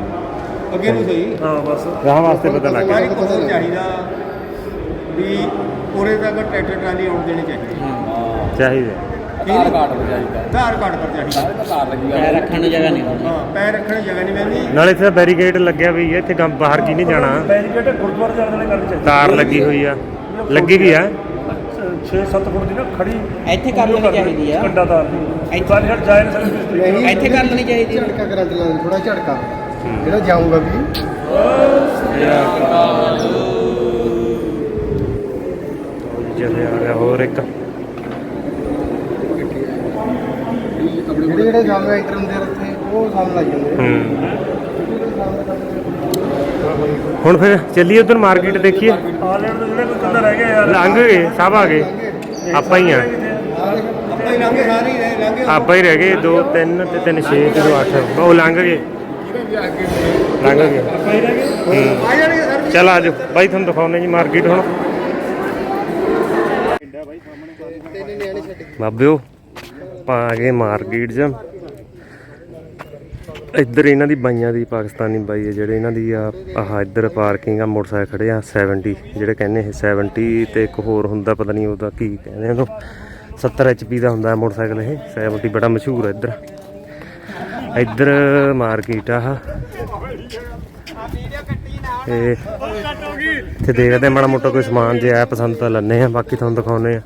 ਅੱਗੇ ਨੂੰ ਸਹੀ? ਹਾਂ ਬਸ। ਗਾਹਾਂ ਵਾਸਤੇ ਪਤਾ ਲੱਗ ਗਿਆ। ਇੱਕ ਨੂੰ ਚਾਹੀਦਾ ਵੀ ਉਰੇ ਤੱਕ ਟਰੈਕਟਰ ਟਰਾਲੀ ਆਉਣ ਦੇਣੀ ਚਾਹੀਦੀ। ਚਾਹੀਦਾ। ਆਧਾਰ ਕਾਰਡ ਪਰ ਚਾਹੀਦਾ। ਆਧਾਰ ਕਾਰਡ ਪਰ ਚਾਹੀਦਾ ਪੈਰ ਰੱਖਣ ਨੂੰ ਜਗ੍ਹਾ ਨਹੀਂ ਹੁੰਦੀ। ਹਾਂ ਪੈਰ ਰੱਖਣ ਨੂੰ ਜਗ੍ਹਾ ਨਹੀਂ ਮਿਲਦੀ। ਨਾਲੇ ਇੱਥੇ ਬੈਰੀਕੇਡ ਲੱਗਿਆ ਵੀ ਹੈ ਇੱਥੇ ਗਮ ਬਾਹਰ ਕੀ ਨਹੀਂ ਜਾਣਾ। ਬੈਰੀਕੇਡ ਗੁਰਦੁਆਰੇ ਜਾਣ ਵਾਲੇ ਕਰਨੀ ਚਾਹੀਦੀ ਤਾਰ ਲੱਗੀ ਹੋਈ ਆ। ਲੱਗੀ ਵੀ ਆ। 6-7 ਫੁੱਟ ਦੀ ਨਾ ਖੜੀ ਇੱਥੇ ਕਰ ਲੈਣੀ ਚਾਹੀਦੀ ਆ। ਕੰਡਾ ਤਾਰ ਦੀ। ਇੱਥੇ- ਬਾਹਰ ਜਾਏ ਨਾ ਸਕਦੇ ਇੱਥੇ ਕਰ ਲੈਣੀ ਚਾਹੀਦੀ। ਆ। ਝਟਕਾ ਕਰੰਟ ਲਾ ਥੋੜਾ ਝਟਕਾ। ਜਿਹੜਾ ਜਾਊਗਾ ਵੀ। ਜਿਹੜੇ ਆ ਗਿਆ ਹੋਰ ਇੱਕ। ਜਿਹੜੇ ਜਿਹੜੇ ਜਾਮ ਐਕਟਰ ਹੁੰਦੇ ਆ ਉੱਥੇ ਉਹ ਸਾਹਮਣੇ ਲੱਗ ਜਾਂਦੇ ਆ। ਹੂੰ। ਹੁਣ ਫਿਰ ਚੱਲੀਏ ਉਧਰ ਮਾਰਕੀਟ ਦੇਖੀਏ। ਆ ਲੈਣ ਦੇ ਜਿਹੜੇ ਕੋਈ ਰਹਿ ਗਿਆ ਯਾਰ ਲੰਘ ਗਏ, ਸਭ ਆ ਗਏ। ਆਪਾਂ ਹੀ ਆ। ਆਪਾਂ ਹੀ ਲੰਘੇ ਸਾਰੇ ਹੀ ਰਹੇ ਲੰਘੇ ਆਪਾਂ ਹੀ ਰਹਿ ਗਏ 2 3 ਤੇ 3 6 ਤੇ 8 ਉਹ ਲੰਘ ਗਏ। ਲੰਘ ਗਏ। ਹੂੰ। ਆ ਜਾਣਗੇ ਸਰ ਚੱਲ ਆ ਜਾਓ। ਬਾਈ, ਤੁਹਾਨੂੰ ਦਿਖਾਉਂਦੇ ਜੀ ਮਾਰਕੀਟ ਹੁਣ। ਬਾਬਿਓ, ਆਪਾਂ ਆ ਗਏ ਮਾਰਕੀਟ 'ਚ। ਇੱਧਰ ਇਹਨਾਂ ਦੀ ਬਾਈਆਂ ਦੀ ਪਾਕਿਸਤਾਨੀ ਬਾਈ ਹੈ ਜਿਹੜੇ ਇਹਨਾਂ ਦੀ ਆ, ਆਹ ਇੱਧਰ ਪਾਰਕਿੰਗ ਆ, ਮੋਟਰਸਾਈਕਲ ਖੜੇ ਆ 70 ਜਿਹੜੇ ਕਹਿੰਦੇ ਇਹ 70 ਤੇ ਇੱਕ ਹੋਰ ਹੁੰਦਾ, ਪਤਾ ਨਹੀਂ ਉਹਦਾ ਕੀ ਕਹਿੰਦੇ ਉਹਨੂੰ। 70 ਐਚਪੀ ਦਾ ਹੁੰਦਾ ਮੋਟਰਸਾਈਕਲ ਇਹ 70 ਬੜਾ ਮਸ਼ਹੂਰ ਹੈ ਇੱਧਰ। ਇੱਧਰ ਮਾਰਕੀਟ ਆ ਆਹ। ਤੇ ਇੱਥੇ ਦੇਖਦੇ ਮਾੜਾ ਮੋਟਾ ਕੋਈ ਸਮਾਨ ਜੇ ਆਇਆ ਪਸੰਦ ਤਾਂ ਲੈਣੇ ਆ, ਬਾਕੀ ਤੁਹਾਨੂੰ ਦਿਖਾਉਨੇ ਆ।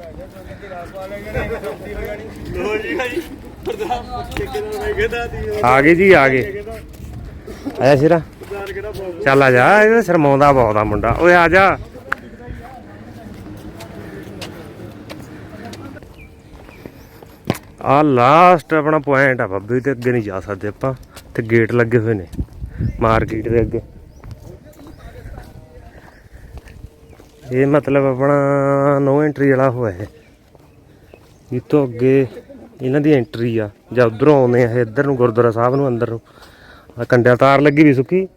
ਆ ਗਏ ਜੀ, ਆ ਗਏ ਆਇਆ ਸਿਰਾ? ਚੱਲ ਆ ਜਾ ਇਹ ਸ਼ਰਮਾਉਂਦਾ ਬਹੁਤ ਆ ਮੁੰਡਾ। ਓਏ ਆ ਜਾ। ਆ ਲਾਸਟ ਆਪਣਾ ਪੁਆਇੰਟ ਆ ਬੱਬੇ, ਤੇ ਅੱਗੇ ਨਹੀਂ ਜਾ ਸਕਦੇ ਆਪਾਂ, ਤੇ ਗੇਟ ਲੱਗੇ ਹੋਏ ਨੇ ਮਾਰਕੀਟ ਦੇ ਅੱਗੇ। ਇਹ ਮਤਲਬ ਆਪਣਾ ਨੋ ਐਂਟਰੀ ਵਾਲਾ ਹੋਇਆ ਹੈ। ਇਹ ਤੋਂ ਅੱਗੇ ਇਹਨਾਂ ਦੀ ਐਂਟਰੀ ਆ। ਜਾਂ ਉਧਰੋਂ ਆਉਂਦੇ ਆ ਇੱਧਰ ਨੂੰ, ਗੁਰਦੁਆਰਾ ਸਾਹਿਬ ਨੂੰ, ਅੰਦਰ ਨੂੰ। ਆ ਕੰਡਿਆ ਤਾਰ ਲੱਗੀ ਵੀ ਸੁੱਕੀ।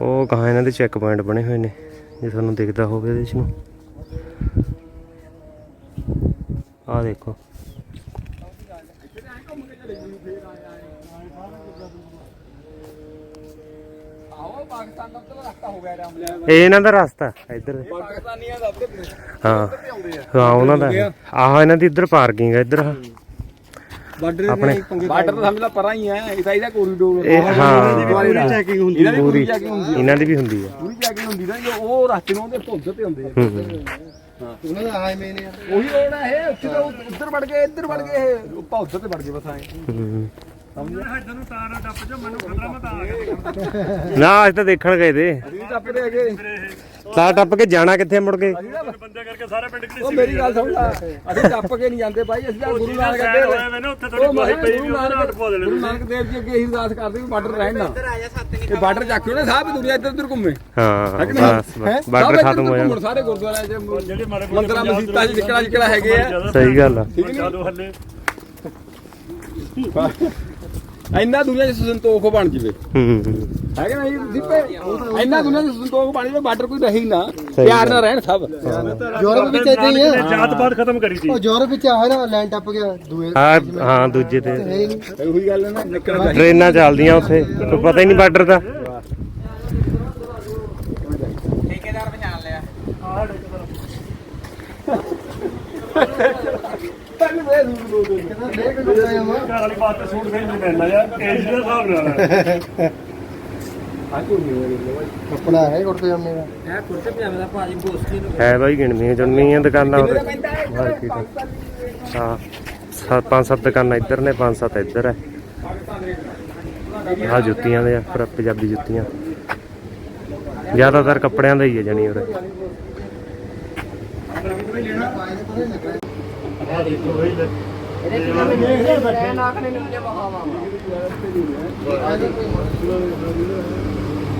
ਉਹ ਕਹਾਂ ਇਹਨਾਂ ਦੇ ਚੈੱਕ ਪੁਆਇੰਟ ਬਣੇ ਹੋਏ ਨੇ, ਜੇ ਤੁਹਾਨੂੰ ਦਿਖਦਾ ਹੋਵੇ ਇਹਦੇ ਚ ਨੂੰ। ਆ ਦੇਖੋ। ਇਹ ਇਹਨਾਂ ਦਾ ਰਸਤਾ ਇੱਧਰ। ਹਾਂ ਹਾਂ ਉਹਨਾਂ ਦਾ। ਆਹ ਇਹਨਾਂ ਦੀ ਇੱਧਰ ਪਾਰਕਿੰਗ ਹੈ ਇੱਧਰ। ਬਾਰਡਰ ਆਪਣੇ ਬਾਰਡਰ ਤਾਂ ਸਮਝ ਲਾ ਪਰਾਂ ਹੀ ਹੈ ਇਹਦਾ ਇਹਦਾ ਕੋਰੀਡੋਰ ਇਹ ਹਾਂ ਚੈਕਿੰਗ ਹੁੰਦੀ ਇਹਨਾਂ ਦੀ ਪੂਰੀ ਚੈਕਿੰਗ ਹੁੰਦੀ ਇਹਨਾਂ ਦੀ ਵੀ ਹੁੰਦੀ ਹੈ ਪੂਰੀ ਚੈਕਿੰਗ ਹੁੰਦੀ ਨਾ ਜੋ ਉਹ ਰਸਤੇ ਨੂੰ ਉਹਦੇ ਭੁੱਲ ਤੇ ਹੁੰਦੇ ਆ। ਹੂੰ, ਹੂੰ। ਉਹਨਾਂ ਦਾ ਆਏ ਮੇਨ ਆ। ਉਹੀ ਰੋਡ ਹੈ ਇਹ ਉੱਥੇ ਤੋਂ ਉੱਧਰ ਵੜ ਗਏ ਇੱਧਰ ਵੜ ਗਏ ਇਹ। ਆਪਾਂ ਉੱਧਰ ਤੇ ਵੜ ਗਏ ਬਸ ਆਏ। ਇੱਧਰ ਨੂੰ ਟੱਪ ਜਾ ਮੈਨੂੰ ਖਤਰਾ ਮੈਂ ਤਾਂ ਆ ਗਿਆ ਨਾ ਅੱਜ ਤਾਂ ਦੇਖਣ ਗਏ ਤੇ। ਅਸੀਂ ਟੱਪਦੇ ਹੈਗੇ ਤਾਂ ਟੱਪ ਕੇ ਜਾਣਾ ਕਿੱਥੇ ਮੁੜ ਕੇ? ਬੰਦੇ ਕਰਕੇ ਸਾਰੇ ਪਿੰਡ ਉਹ ਕਿਹੜੀ ਮੇਰੀ ਗੱਲ ਸੁਣ ਲੈ। ਅਸੀਂ ਟੱਪ ਕੇ ਨਹੀਂ ਜਾਂਦੇ ਭਾਈ ਅਸੀਂ ਤਾਂ ਗੁਰੂ ਨਾਨਕ ਸਾਈਡ ਅੱਗੇ ਹੋਇਆ ਮੈਨੇ ਉੱਥੇ ਥੋੜੀ ਉਹ ਬਾਹੀ ਮੈਂ ਪਈ ਗੁਰੂ ਵੀ ਉਹਨਾਂ ਨਾਨਕ ਹੱਟ ਪਾ ਦੇਣੇ ਗੁਰੂ ਨਾਨਕ ਦੇਵ ਜੀ ਅੱਗੇ ਅਸੀਂ ਅਰਦਾਸ ਕਰਦੇ ਵੀ ਬਾਰਡਰ ਰਹਿਣ ਨਾ। ਇਹ ਬਾਰਡਰ ਚੱਕ ਨਾ ਸਾਹਿਬ ਦੁਨੀਆ ਇੱਧਰ ਉੱਧਰ ਘੁੰਮੇ। ਹਾਂ ਹੈ ਕਿ ਨਹੀਂ? ਬਸ ਬਸ। ਬਾਰਡਰ ਸਭ ਖਤਮ ਹੋ ਇੱਧਰ ਜਾਣਾ ਘੁੰਮਣ ਸਾਰੇ ਗੁਰਦੁਆਰਿਆਂ 'ਚ ਜਿਹੜੇ ਮਾਰੇ ਮੰਦਰਾਂ ਮਸਜਿਦਾਂ 'ਚ ਜਿਕੜਾ ਜਿਕੜਾ ਹੈਗੇ ਆ। ਸਹੀ ਗੱਲ ਆ। ਜਦੋਂ ਹੱਲੇ ਇੰਨਾ ਦੁਨੀਆ 'ਚ ਸੰਤੋਖ ਬਣ ਜਵੇ। ਹੂੰ ਹੂੰ। ਹੈ। ਕਿ ਨਹੀਂ ਦੀਪੇ? ਇੰਨਾ ਦੁਨੀਆ 'ਚ ਸੰਤੋਖ ਬਣ ਜਵੇ ਬਾਰਡਰ ਕੋਈ ਰਹੀ ਨਾ। ਪਿਆਰ ਨਾਲ ਰਹਿਣ ਸਭ। ਯੂਰਪ ਵਿੱਚ ਏਦਾਂ ਹੀ ਆ। ਜਾਤ ਪਾਤ ਖਤਮ ਕਰੀ ਸੀ। ਉਹ ਯੂਰਪ ਵਿੱਚ ਆ ਨਾ ਲੈਂਡ ਟੱਪ ਗਿਆ ਦੂਏ ਹਾਂ ਹਾਂ ਦੂਜੇ ਤੇ। ਹੈ ਹੀ ਉਹੀ ਗੱਲ ਹੈ ਨਾ ਨਿਕਲਣਾ ਚਾਹੀਦਾ ਟ੍ਰੇਨਾਂ ਚੱਲਦੀਆਂ ਉੱਥੇ ਕੋਈ ਪਤਾ ਹੀ ਨਹੀਂ ਬਾਰਡਰ ਦਾ। ਠੇਕੇਦਾਰ ਪਛਾਣ ਲਿਆ। ਘਰ ਵਾਲੀ ਬਾਤ ਤੇ ਸੂਟ ਫੇਰ ਨਹੀਂ ਪੈਂਦਾ ਯਾਰ ਏਜ ਦੇ ਹਿਸਾਬ ਨਾਲ ਹੈ। ਕੱਪੜਾ ਹੈ ਕੁੜਤੇ ਜਾਮੇ ਦਾ ਇਹ ਕੁਰਤੇ ਪਜਾਮੇ ਦਾ ਭਾਜੀ ਗੋਸਤੀ ਨੂੰ ਹੈ? ਬਾਈ ਦੁਕਾਨਾਂ ਮਾਰਕੀਟ ਹਾਂ ਸੱਤ ਪੰਜ ਸੱਤ ਦੁਕਾਨਾਂ ਇੱਧਰ ਨੇ ਪੰਜ ਸੱਤ ਇੱਧਰ ਹੈ। ਆ ਜੁੱਤੀਆਂ ਦੇ ਆ ਪਰ ਪੰਜਾਬੀ ਜੁੱਤੀਆਂ। ਜ਼ਿਆਦਾਤਰ ਕੱਪੜਿਆਂ ਦਾ ਹੀ ਹੈ ਜਣੀ ਉਰੇ।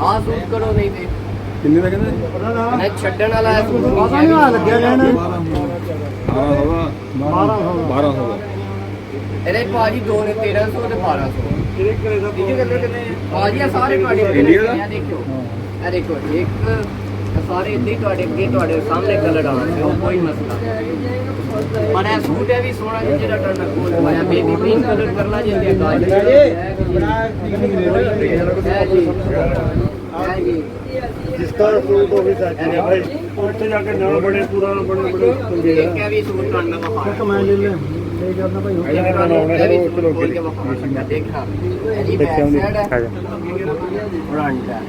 ਆ ਸੂਟ ਕਰੋ ਨਹੀਂ ਤੇ ਕਿੰਨੇ ਦਾ ਕਹਿੰਦੇ? ਮੈਂ ਛੱਡਣ ਵਾਲਾ ਹੈ। ਸੂਟ ਪਤਾ ਨਹੀਂ ਆ ਲੱਗਿਆ ਲੈਣ ਹਾਂ ਹਵਾ 1200 ਦਾ। ਇਹਦੇ ਭਾਜੀ ਦੋ ਨੇ 1300 ਤੇ 1200 ਇਹ ਕਿੰਨੇ ਕਿੰਨੇ ਭਾਜੀ ਆ ਸਾਰੇ ਤੁਹਾਡੇ ਇੰਡੀਆ ਦਾ? ਦੇਖੋ ਇਹ ਦੇਖੋ ਇੱਕ ਇਹ ਸਾਰੇ ਇੱਥੇ ਹੀ ਤੁਹਾਡੇ ਅੱਗੇ ਤੁਹਾਡੇ ਸਾਹਮਣੇ ਕਲਰ ਆਉਣਗੇ ਉਹ ਕੋਈ ਮਸਲਾ ਨਹੀਂ। ਪਰ ਇਹ ਸੂਟ ਹੈ ਵੀ ਸੋਹਣਾ ਜਿਹਾ ਜਿਹੜਾ ਤੁਹਾਡਾ ਕੋਲ ਹੋਇਆ। ਬੇਬੀ ਪਿੰਕ ਕਲਰ ਕਰਨਾ ਜਿੰਦੇ ਗਾਜ ਹੈ ਜੀ। ਹੈ ਜੀ। ਜਿਸਕਾ ਸੂਟ ਉਹ ਵੀ ਹੈ ਭਾਈ ਉੱਥੇ ਜਾ ਕੇ ਨਾ ਬੜੇ ਪੂਰਾ ਬੜੇ ਬੜੇ ਚੰਗੇ ਇੱਕ ਹੈ ਵੀ ਸੂਟ ਤੁਹਾਨੂੰ ਮੈਂ ਵਿਖਾ ਕਮਾਈ ਲੈ ਲੈ ਲੈ ਕਰਨਾ ਭਾਈ ਇਹ ਵੀ ਸੂਟ ਖੋਲ ਕੇ ਵਿਖਾ ਸਕਦਾ ਦੇਖਾ ਇਹਦੀ ਬੈਕ ਸਾਈਡ ਹੈ। ਆ ਜਾ। ਫਰੰਟ ਹੈ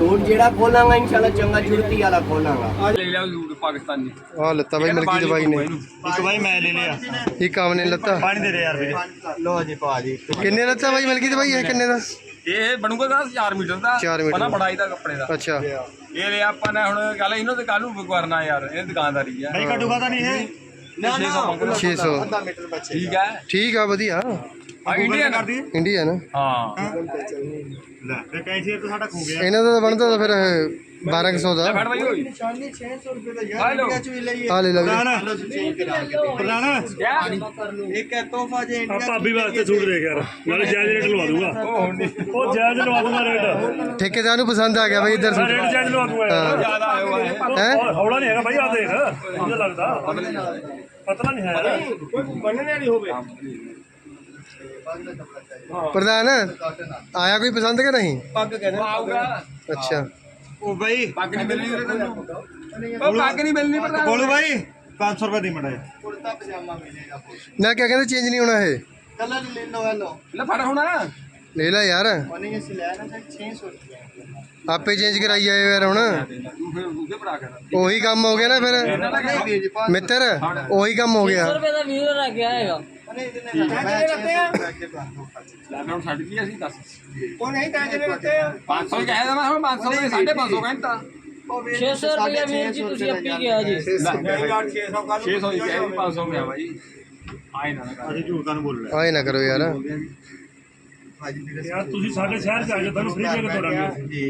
ਸੂਟ ਜਿਹੜਾ ਖੋਲਾਂਗਾ ਇਨਸ਼ਾਅੱਲਾ ਚੰਗਾ ਜੁਰਤੀ ਵਾਲਾ ਖੋਲਾਂਗਾ। ਆ ਲੈ ਲਿਆ ਸੂਟ ਪਾਕਿਸਤਾਨੀ। ਆ ਲੱਤਾ ਭਾਈ ਮਲਕੀ ਦਵਾਈ ਨੇ। ਇੱਕ ਭਾਈ ਮੈਂ ਲੈ ਲਿਆ। ਇਹ ਕੰਮ ਨੇ ਲੱਤਾ? ਪਾਣੀ ਦੇ ਦੇ ਯਾਰ ਵੀਰੇ। ਲੋ ਜੀ ਭਾਜੀ ਕਿੰਨੇ ਲੱਤਾ ਭਾਈ ਮਲਕੀ ਦਵਾਈ ਇਹ ਕਿੰਨੇ ਦਾ? ਇਹ ਬਣੂਗਾ ਦਾ 4 ਮੀਟਰ ਦਾ। ਪਨਾ। ਬੜਾਈ ਦਾ ਕੱਪੜੇ ਦਾ। ਅੱਛਾ। ਇਹ ਲੈ ਆਪਾਂ ਨੇ ਹੁਣ ਗੱਲ ਇਹਨਾਂ ਤੇ ਕੱਲ ਨੂੰ ਯਾਰ ਇਹ ਦੁਕਾਨਦਾਰੀ ਆ। ਭਾਈ ਕੱਟੂਗਾ ਤਾਂ ਨਹੀਂ ਇਹ? ਨਾ ਨਾ 600 ਠੀਕ ਹੈ ਠੀਕ ਆ ਵਧੀਆ। ਆ ਇੰਡੀਆ ਕਰਦੀ ਇੰਡੀਆ ਨਾ ਹਾਂ। ਲੈ ਤੇ ਕੈਂਸੀ ਤਾਂ ਸਾਡਾ ਖੋ ਗਿਆ। ਇਹਨਾਂ ਦਾ ਤਾਂ ਬਣਦਾ ਤਾਂ ਫਿਰ 1200 ਦਾ। ਫੜ ਭਾਈ ਹੋਈ ਹੈਲੋ ਆ ਲੈ ਲੈ ਵੀਰੇ। ਪ੍ਰਧਾਨ। ਇੱਕ ਤੋਹਫਾ ਜੇ ਆ ਭਾਬੀ ਵਾਸਤੇ ਸੂਟ ਦੇਖ ਯਾਰ। ਨਾਲੇ ਜਾਇਜ਼ ਰੇਟ ਲਵਾ ਦੂੰਗਾ। ਉਹ ਜਾਇਜ਼ ਲਵਾ ਦੂੰਗਾ ਰੇਟ। ਠੇਕੇਦਾਰ ਨੂੰ ਪਸੰਦ ਆ ਗਿਆ ਭਾਈ ਇੱਧਰ ਆ ਰੇਟ ਜਾਇਜ਼ ਲਵਾ ਦੂੰਗਾ ਯਾਰ। ਜ਼ਿਆਦਾ ਆਇਆ ਹੋਇਆ ਹੈ। ਹੈ? ਉਹ ਹੌਲਾ ਨਹੀਂ ਹੈਗਾ ਭਾਈ ਆ ਦੇਖ। ਮੈਨੂੰ ਲੱਗਦਾ। ਪਤਲਾ ਨਹੀਂ ਹੈ। ਬੰਨਣੇ ਨਹੀਂ ਹੋਵੇ। ਪ੍ਰਧਾਨ ਆਇਆ ਕੋਈ ਪਸੰਦ ਕਿ ਨਹੀਂ? ਪੱਗ ਕਹਿੰਦੇ। ਆਊਗਾ। ਅੱਛਾ। ਉਹ ਭਾਈ ਪੱਗ ਨਹੀਂ ਮਿਲਣੀ ਤੈਨੂੰ। ਉਹ ਪੱਗ ਨਹੀਂ ਮਿਲਣੀ ਪ੍ਰਧਾਨ। ਬੋਲੂ ਭਾਈ 500 ਰੁਪਏ ਦੀ ਮੜਾ ਨਾ ਕਿਆ ਕਹਿੰਦੇ ਚੇਂਜ ਨਹੀਂ ਹੋਣਾ ਇਹ? ਕਲਰ ਲੈ ਹੈਲੋ। ਲੈ ਫੜ ਹੁਣ। ਲੈ ਲੈ ਯਾਰ। ਉਹਨੇ ਅਸੀਂ ਲੈਣਾ ਚਾਹੀਦਾ 600 ਰੁਪਏ। ਆਪੇ ਚੇਂਜ ਕਰਾਈ ਆਏ ਯਾਰ ਹੁਣ। ਉਹੀ ਕੰਮ ਹੋ ਗਿਆ ਨਾ ਫਿਰ। ਮਿੱਤਰ ਉਹੀ ਕੰਮ ਹੋ ਗਿਆ। ਰੁਪਏ ਦਾ ਵੀਰ ਰਹਿ ਗਿਆ ਹੈਗਾ। ਉਹਨੇ ਇਹਦੇ ਨਾਲ ਮੈਂ 600 ਰੁਪਏ ਕੇ ਤੁਹਾਨੂੰ ਲੈ ਹੁਣ ਛੱਡ ਕੀ ਅਸੀਂ ਦੱਸ। ਉਹ ਨਹੀਂ ਤਾਂ ਜਿਹੜੇ ਉੱਤੇ 500 ਕਹਿ ਦੇਣਾ ਹੁਣ 500 ਦੇ 550 ਕਹਿੰਦਾ। 600 ਰੁਪਏ ਵੀਰ ਜੀ ਤੁਸੀਂ ਆਪੀ ਗਿਆ ਜੀ। 600 ਹੀ ਕਹਿ 500 ਗਿਆ ਭਾਈ ਆਈ ਨਾ ਕਰ। ਅਸੀਂ ਝੂਠ ਨੂੰ ਬੋਲ ਆਏ ਨਾ ਕਰੋ ਯਾਰ। ਯਾਰ ਤੁਸੀਂ ਸਾਡੇ ਸ਼ਹਿਰ ਚ ਆ ਜਾਓ ਤੁਹਾਨੂੰ ਫ੍ਰੀ ਦੇ ਕੇ ਤੋਰਾਂਗੇ ਜੀ।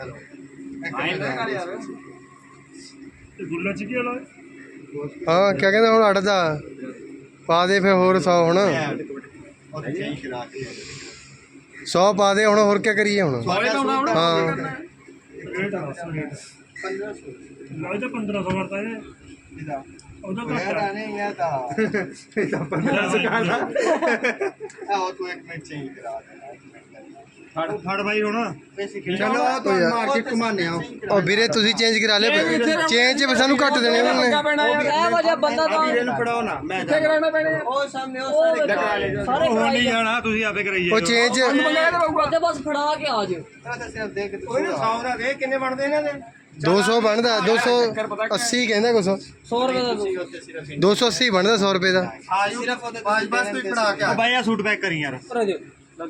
ਹੈਲੋ ਆਈ ਨਾ ਕਰ ਯਾਰ। ਗੁੱਲਾ ਚ ਕੀ ਹਾਲ ਹਾਂ ਕਹਿੰਦੇ ਹੁਣ ਅੜਦਾ ਪਾ ਦੇ ਫਿਰ ਹੋਰ 100 ਹੁਣ। ਉਹ ਚੇਂਜ ਕਰਾ ਕੇ 100 ਪਾ ਦੇ ਹੁਣ ਹੋਰ ਕੀ ਕਰੀਏ ਹੁਣ? ਸੋਏ ਤਾਂ ਹੁਣ। ਹਾਂ। ਰੇਟ ਦੱਸ ਰੇਟ 1500 ਤਾਂ 1500 ਕਰਤਾ ਇਹ। ਇਹਦਾ ਉਹਦਾ ਘੱਟ ਤਾਂ ਨਹੀਂ ਮੈਂ ਤਾਂ ਇਹ ਤਾਂ 1500 ਕਰਨਾ ਆਹ ਤੂੰ ਇੱਕ ਮਿੰਟ ਚੇਂਜ ਕਰਾ ਦੇ। ਫੜ ਫੜ ਭਾਈ ਹੁਣ। ਚਲੋ ਆ ਤਾਂ ਮਾਰਕੀਟ ਘੁਮਾਣੇ ਆ ਉਹ। ਵੀਰੇ ਤੁਸੀਂ ਚੇਂਜ ਕਰਾ ਲਿਆ ਚੇਂਜ ਸਾਨੂੰ ਘੱਟ ਦੇਣੇ ਉਹਨਾਂ ਨੇ। ਪੈਣਾ ਯਾਰ ਇਹ ਵਜ੍ਹਾ ਬੰਦਾ ਤਾਂ ਇਹਨੂੰ ਫੜਾਓ ਨਾ ਮੈਂ ਕਿੱਥੇ ਕਰਾਉਣਾ ਪੈਣਾ। ਉਹ ਸਾਹਮਣੇ ਉਹ ਸਾਰੇ ਸਾਰੇ ਹੁਣ ਕਰਾਈ ਨਹੀਂ ਜਾਣਾ ਤੁਸੀਂ ਆਪੇ ਕਰਾਈਏ ਉਹ ਚੇਂਜ ਬੰਦੇ ਬਸ ਫੜਾ ਕੇ ਆ ਜਾਓ ਤਾਂ ਦੇਖ ਤੂੰ 100 ਦਾ ਦੇ ਕਿੰਨੇ ਬਣਦੇ ਇਹਨਾਂ ਦੇ। 200 ਬਣਦਾ 280 ਕਹਿੰਦਾ ਕੁਛ। 100 ਰੁਪਏ ਦਾ ਦਿਓ। 280 ਬਣਦਾ 100 ਰੁਪਏ ਦਾ। ਸਿਰਫ ਬਸ ਬਸ ਤੂੰ ਫੜਾ ਕੇ ਆ। ਭਾਈ ਆ ਸੂਟ ਪੈਕ ਕਰੀ ਯਾਰ। ਨਾ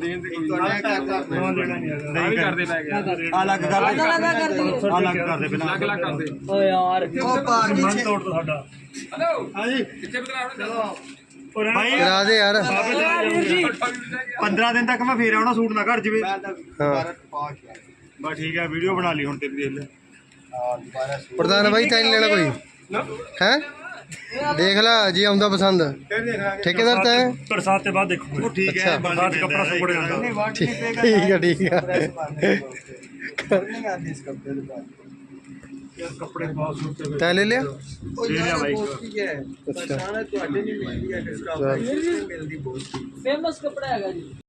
15 ਦਿਨ ਤੱਕ ਮੈਂ ਫੇਰ ਆਉਣਾ ਸੂਟ ਨਾ ਘਰ ਜਵੇ ਬਸ ਠੀਕ ਹੈ ਵੀਡੀਓ ਬਣਾ ਲਈ ਹੁਣ ਤੇਰੀ ਦੇਖ ਲੈ ਪ੍ਰਧਾਨ ਭਾਈ ਤੈਨੂੰ ਲੈਣਾ ਕੋਈ ਹੈ ਦੇਖ ਲੈ ਜੀ ਆਉਂਦਾ ਪਸੰਦ। ਠੇਕੇਦਾਰ ਤਾਂ ਹੈ। ਤੇ ਬਾਅਦ ਦੇਖੂਗੇ ਠੀਕ ਹੈ ਬਰਸਾਤ ਕੱਪੜਾ ਸੁੱਕ ਜਾਂਦਾ। ਠੀਕ ਹੈ ਠੀਕ ਹੈ। ਕਰਨੀ ਬਹੁਤ ਸੁੱਤੇ ਤੈ ਲੈ ਲਿਆ? ਉਹ ਯਾਰ ਹੈ। ਪਛਾਣਾ ਤੁਹਾਡੇ ਨਹੀਂ ਮਿਲਦੀ ਹੈ ਡਿਸਕਾਊਂਟ ਮਿਲਦੀ ਬੋਸਤੀ ਫੇਮਸ ਕੱਪੜਾ ਹੈਗਾ ਜੀ।